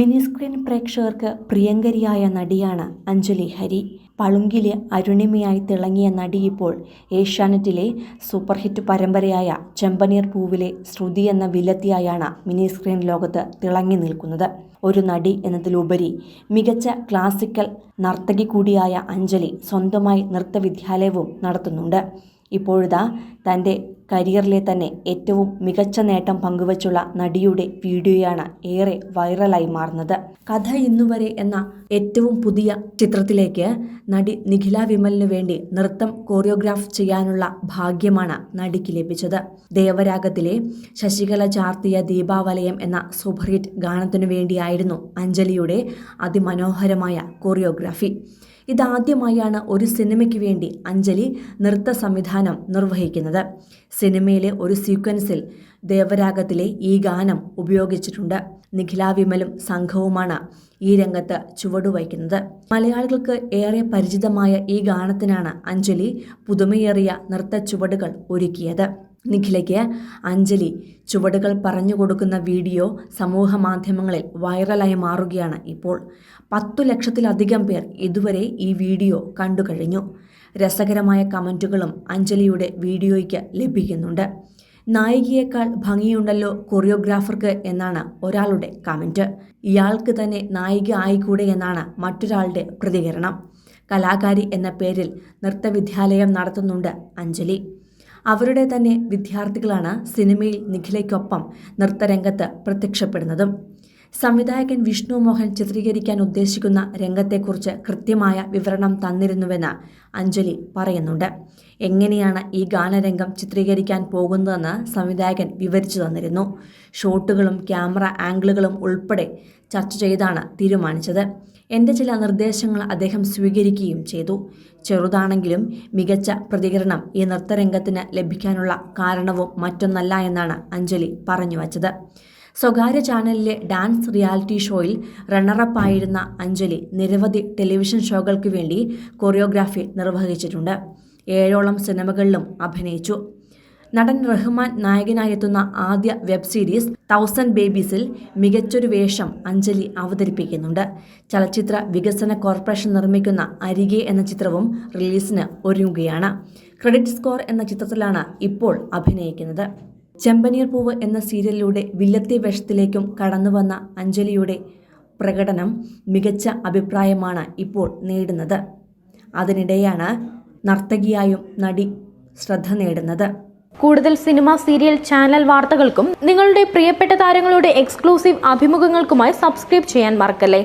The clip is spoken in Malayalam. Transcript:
മിനി സ്ക്രീൻ പ്രേക്ഷകർക്ക് പ്രിയങ്കരിയായ നടിയാണ് അഞ്ജലി ഹരി. പളുങ്കിലെ അരുണിമയായി തിളങ്ങിയ നടി ഇപ്പോൾ ഏഷ്യാനെറ്റിലെ സൂപ്പർഹിറ്റ് പരമ്പരയായ ചെമ്പനീർ പൂവിലെ ശ്രുതി എന്ന വില്ലത്തിയായാണ് മിനി സ്ക്രീൻ ലോകത്ത് തിളങ്ങി നിൽക്കുന്നത്. ഒരു നടി എന്നതിലുപരി മികച്ച ക്ലാസിക്കൽ നർത്തകി കൂടിയായ അഞ്ജലി സ്വന്തമായി നൃത്തവിദ്യാലയവും നടത്തുന്നുണ്ട്. ഇപ്പോഴിതാ തന്റെ കരിയറിലെ തന്നെ ഏറ്റവും മികച്ച നേട്ടം പങ്കുവച്ചുള്ള നടിയുടെ വീഡിയോയാണ് ഏറെ വൈറലായി മാറുന്നത്. കഥ ഇന്നുവരെ എന്ന ഏറ്റവും പുതിയ ചിത്രത്തിലേക്ക് നടി നിഖില വിമലിനു വേണ്ടി നൃത്തം കോറിയോഗ്രാഫ് ചെയ്യാനുള്ള ഭാഗ്യമാണ് നടിക്ക് ലഭിച്ചത്. ദേവരാഗത്തിലെ ശശികല ചാർത്തിയ ദീപാവലയം എന്ന സൂപ്പർഹിറ്റ് ഗാനത്തിനു വേണ്ടിയായിരുന്നു അഞ്ജലിയുടെ അതിമനോഹരമായ കോറിയോഗ്രാഫി. ഇതാദ്യമായാണ് ഒരു സിനിമയ്ക്ക് വേണ്ടി അഞ്ജലി നൃത്ത സംവിധാനം നിർവഹിക്കുന്നത്. സിനിമയിലെ ഒരു സീക്വൻസിൽ ദേവരാഗത്തിലെ ഈ ഗാനം ഉപയോഗിച്ചിട്ടുണ്ട്. നിഖില വിമലും സംഘവുമാണ് ഈ രംഗത്ത് ചുവടുവയ്ക്കുന്നത്. മലയാളികൾക്ക് ഏറെ പരിചിതമായ ഈ ഗാനത്തിനാണ് അഞ്ജലി പുതുമയേറിയ നൃത്ത ചുവടുകൾ ഒരുക്കിയത്. നിഖിലയ്ക്ക് അഞ്ജലി ചുവടുകൾ പറഞ്ഞു കൊടുക്കുന്ന വീഡിയോ സമൂഹ മാധ്യമങ്ങളിൽ വൈറലായി മാറുകയാണ് ഇപ്പോൾ. പത്തു ലക്ഷത്തിലധികം പേർ ഇതുവരെ ഈ വീഡിയോ കണ്ടു കഴിഞ്ഞു. രസകരമായ കമന്റുകളും അഞ്ജലിയുടെ വീഡിയോയ്ക്ക് ലഭിക്കുന്നുണ്ട്. നായികയേക്കാൾ ഭംഗിയുണ്ടല്ലോ കൊറിയോഗ്രാഫർക്ക് എന്നാണ് ഒരാളുടെ കമന്റ് ഇയാൾക്ക് തന്നെ നായിക ആയിക്കൂടെ എന്നാണ് മറ്റൊരാളുടെ പ്രതികരണം. കലാകാരി എന്ന പേരിൽ നൃത്തവിദ്യാലയം നടത്തുന്നുണ്ട് അഞ്ജലി. അവരുടെ തന്നെ വിദ്യാർത്ഥികളാണ് സിനിമയിൽ നിഖിലയ്ക്കൊപ്പം നൃത്തരംഗത്ത് പ്രത്യക്ഷപ്പെടുന്നതും. സംവിധായകൻ വിഷ്ണു മോഹൻ ചിത്രീകരിക്കാൻ ഉദ്ദേശിക്കുന്ന രംഗത്തെക്കുറിച്ച് കൃത്യമായ വിവരണം തന്നിരുന്നുവെന്ന് അഞ്ജലി പറയുന്നുണ്ട്. എങ്ങനെയാണ് ഈ ഗാനരംഗം ചിത്രീകരിക്കാൻ പോകുന്നതെന്ന് സംവിധായകൻ വിവരിച്ചു തന്നിരുന്നു. ഷോട്ടുകളും ക്യാമറ ആംഗിളുകളും ഉൾപ്പെടെ ചർച്ച ചെയ്താണ് തീരുമാനിച്ചത്. എന്റെ ചില നിർദ്ദേശങ്ങൾ അദ്ദേഹം സ്വീകരിക്കുകയും ചെയ്തു. ചെറുതാണെങ്കിലും മികച്ച പ്രതികരണം ഈ നൃത്തരംഗത്തിന് ലഭിക്കാനുള്ള കാരണവും മറ്റൊന്നല്ല എന്നാണ് അഞ്ജലി പറഞ്ഞു വച്ചത്. സ്വകാര്യ ചാനലിലെ ഡാൻസ് റിയാലിറ്റി ഷോയിൽ റണ്ണറപ്പായിരുന്ന അഞ്ജലി നിരവധി ടെലിവിഷൻ ഷോകൾക്ക് വേണ്ടി കൊറിയോഗ്രാഫി നിർവഹിച്ചിട്ടുണ്ട്. ഏഴോളം സിനിമകളിലും അഭിനയിച്ചു. നടൻ റഹ്മാൻ നായകനായെത്തുന്ന ആദ്യ വെബ് സീരീസ് തൗസൻഡ് ബേബീസിൽ മികച്ചൊരു വേഷം അഞ്ജലി അവതരിപ്പിക്കുന്നുണ്ട്. ചലച്ചിത്ര വികസന കോർപ്പറേഷൻ നിർമ്മിക്കുന്ന അരികെ എന്ന ചിത്രവും റിലീസിന് ഒരുങ്ങുകയാണ്. ക്രെഡിറ്റ് സ്കോർ എന്ന ചിത്രത്തിലാണ് ഇപ്പോൾ അഭിനയിക്കുന്നത്. ചെമ്പനീർ പൂവ് എന്ന സീരിയലിലൂടെ വില്ലത്തി വേഷത്തിലേക്കും കടന്നുവന്ന അഞ്ജലിയുടെ പ്രകടനം മികച്ച അഭിപ്രായമാണ് ഇപ്പോൾ നേടുന്നത്. അതിനിടെയാണ് നർത്തകിയായും നടി ശ്രദ്ധ നേടുന്നത്. കൂടുതൽ സിനിമ സീരിയൽ ചാനൽ വാർത്തകൾക്കും നിങ്ങളുടെ പ്രിയപ്പെട്ട താരങ്ങളുടെ എക്സ്ക്ലൂസീവ് അഭിമുഖങ്ങൾക്കുമായി സബ്സ്ക്രൈബ് ചെയ്യാൻ മറക്കല്ലേ?